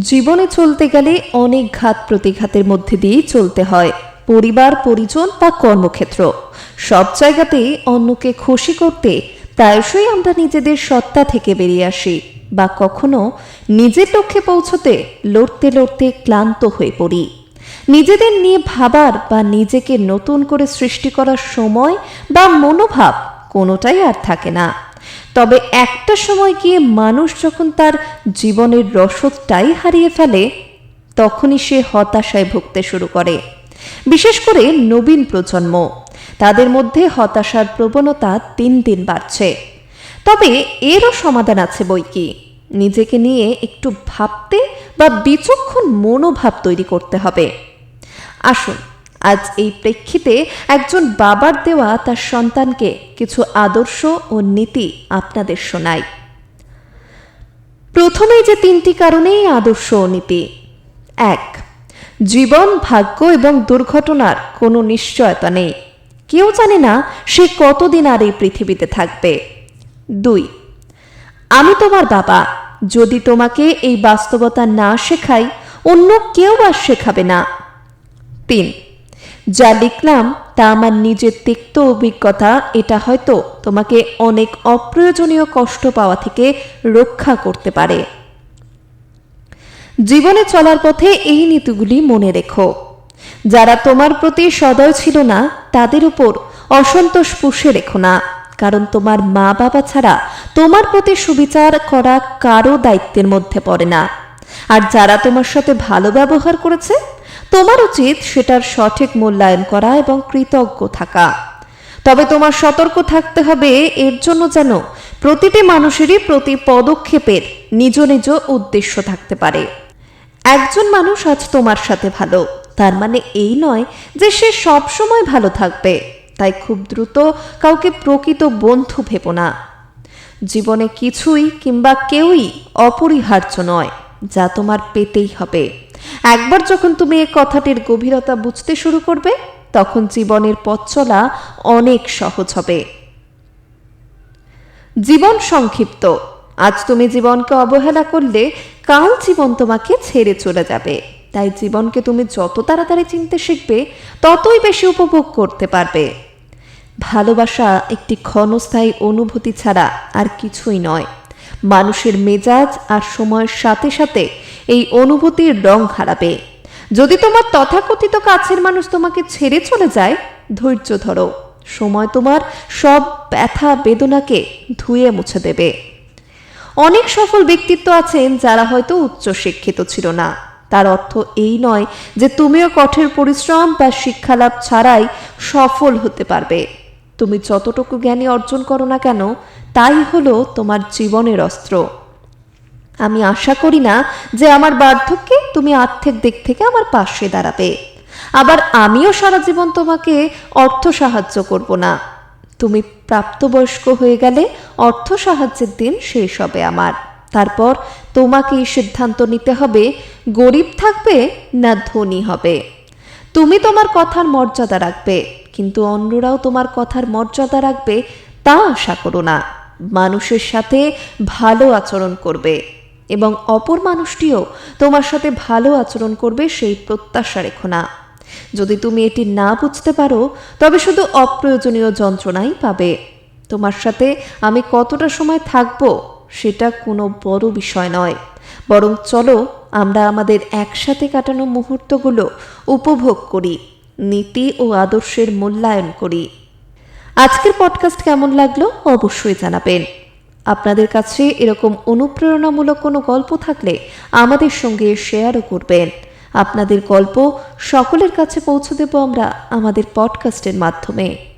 জীবনে চলতে গেলে অনেক ঘাত প্রতিঘাতের মধ্যে দিয়েই চলতে হয়। পরিবার, পরিজন বা কর্মক্ষেত্র। সব জায়গাতেই অন্যকে খুশি করতে প্রায়শই আমরা নিজেদের সত্তা থেকে বেরিয়ে আসি বা কখনো নিজের লক্ষ্যে পৌঁছতে লড়তে লড়তে ক্লান্ত হয়ে পড়ি। নিজেদের নিয়ে ভাবার বা নিজেকে নতুন করে সৃষ্টি করার সময় বা মনোভাব কোনোটাই আর থাকে না। তবে একটা সময় গিয়ে মানুষ যখন তার জীবনের রসদটাই হারিয়ে ফেলে, তখনই সে হতাশায় ভুগতে শুরু করে। বিশেষ করে নবীন প্রজন্ম, তাদের মধ্যে হতাশার প্রবণতা দিন দিন বাড়ছে। তবে এরও সমাধান আছে বই কি? নিজেকে নিয়ে একটু ভাবতে বা বিচক্ষণ মনোভাব তৈরি করতে হবে। আসুন আজ এই প্রেক্ষিতে একজন বাবার দেওয়া তার সন্তানকে কিছু আদর্শ ও নীতি আপনাদের শোনাই। প্রথমেই যে তিনটি কারণেই আদর্শ ও নীতি। এক, জীবন, ভাগ্য এবং দুর্ঘটনার কোনো নিশ্চয়তা নেই। কেউ জানে না সে কতদিন আর এই পৃথিবীতে থাকবে। দুই, আমি তোমার বাবা। যদি তোমাকে এই বাস্তবতা না শেখাই, অন্য কেউ আর শেখাবে না। তিন যা লিখলাম তা আমার নিজের তিক্ত অভিজ্ঞতা, এটা হয়তো তোমাকে অনেক অপ্রয়োজনীয় কষ্ট পাওয়া থেকে রক্ষা করতে পারে। জীবনে চলার পথে এই নীতিগুলি মনে রেখো। যারা তোমার প্রতি সদয় ছিল না, তাদের উপর অসন্তোষ পুষে রেখো না, কারণ তোমার মা বাবা ছাড়া তোমার প্রতি সুবিচার করা কারও দায়িত্বের মধ্যে পড়ে না। আর যারা তোমার সাথে ভালো ব্যবহার করেছে তোমার উচিত সেটার সঠিক মূল্যায়ন করা এবং কৃতজ্ঞ থাকা। তবে তোমার সতর্ক থাকতে হবে এর জন্য যেন প্রতিটি মানুষেরই প্রতি পদক্ষেপের নিজ নিজ উদ্দেশ্য থাকতে পারে। একজন মানুষ আজ তোমার সাথে ভালো, তার মানে এই নয় যে সে সব সময় ভালো থাকবে, তাই খুব দ্রুত কাউকে প্রকৃত বন্ধু ভেবো না। জীবনে কিছুই কিংবা কেউই অপরিহার্য নয়, যা তোমার পেতেই হবে। একবার যখন তুমি এই কথাটির গভীরতা বুঝতে শুরু করবে, তখন জীবনের পথ চলা অনেক সহজ হবে। জীবন সংক্ষিপ্ত। আজ তুমি জীবনকে অবহেলা করলে, কাল জীবন তোমাকে ছেড়ে চলে যাবে। তাই জীবনকে তুমি যত তাড়াতাড়ি চিনতে শিখবে, ততই বেশি উপভোগ করতে পারবে। ভালোবাসা একটি ক্ষণস্থায়ী অনুভূতি ছাড়া আর কিছুই নয়। মানুষের মেজাজ আর সময়ের সাথে সাথে এই অনুভূতির রং হারাবে। যদি তোমার তথাকথিত কাছের মানুষ তোমাকে ছেড়ে চলে যায়, ধৈর্য ধরো। সময় তোমার সব ব্যথা বেদনাকে ধুয়ে মুছে দেবে। অনেক সফল ব্যক্তিত্ব আছেন যারা হয়তো উচ্চশিক্ষিত ছিল না। তার অর্থ এই নয় যে তুমিও কঠোর পরিশ্রম বা শিক্ষালাভ ছাড়াই সফল হতে পারবে। তুমি যতটুকু জ্ঞানী অর্জন করো না কেন, তাই হলো তোমার জীবনের অস্ত্র। আমি আশা করি না যে আমার বার্ধক্যে তুমি আর্থিক দিক থেকে আমার পাশে দাঁড়াবে। আবার আমিও সারা জীবন তোমাকে অর্থ সাহায্য করব না। তুমি প্রাপ্তবয়স্ক হয়ে গেলে অর্থ সাহায্যের দিন শেষ হবে আমার। তারপর তোমাকে এই সিদ্ধান্ত নিতে হবে, গরিব থাকবে না ধনী হবে। তুমি তোমার কথার মর্যাদা রাখবে। কিন্তু অন্যরাও তোমার কথার মর্যাদা রাখবে, তা আশা করো না। মানুষের সাথে ভালো আচরণ করবে এবং অপর মানুষটিও তোমার সাথে ভালো আচরণ করবে সেই প্রত্যাশা রেখো না। যদি তুমি এটি না বুঝতে পারো, তবে শুধু অপ্রয়োজনীয় যন্ত্রণাই পাবে। তোমার সাথে আমি কতটা সময় থাকব, সেটা কোনো বড় বিষয় নয়। বরং চলো, আমরা আমাদের একসাথে কাটানো মুহূর্তগুলো উপভোগ করি। নীতি ও আদর্শের মূল্যায়ন করি। আজকের পডকাস্ট কেমন লাগল অবশ্যই জানাবেন। আপনাদের কাছে এরকম অনুপ্রেরণামূলক কোনো গল্প থাকলে আমাদের সঙ্গে শেয়ারও করবেন। আপনাদের গল্প সকলের কাছে পৌঁছে দেব আমরা আমাদের পডকাস্টের মাধ্যমে।